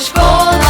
escola.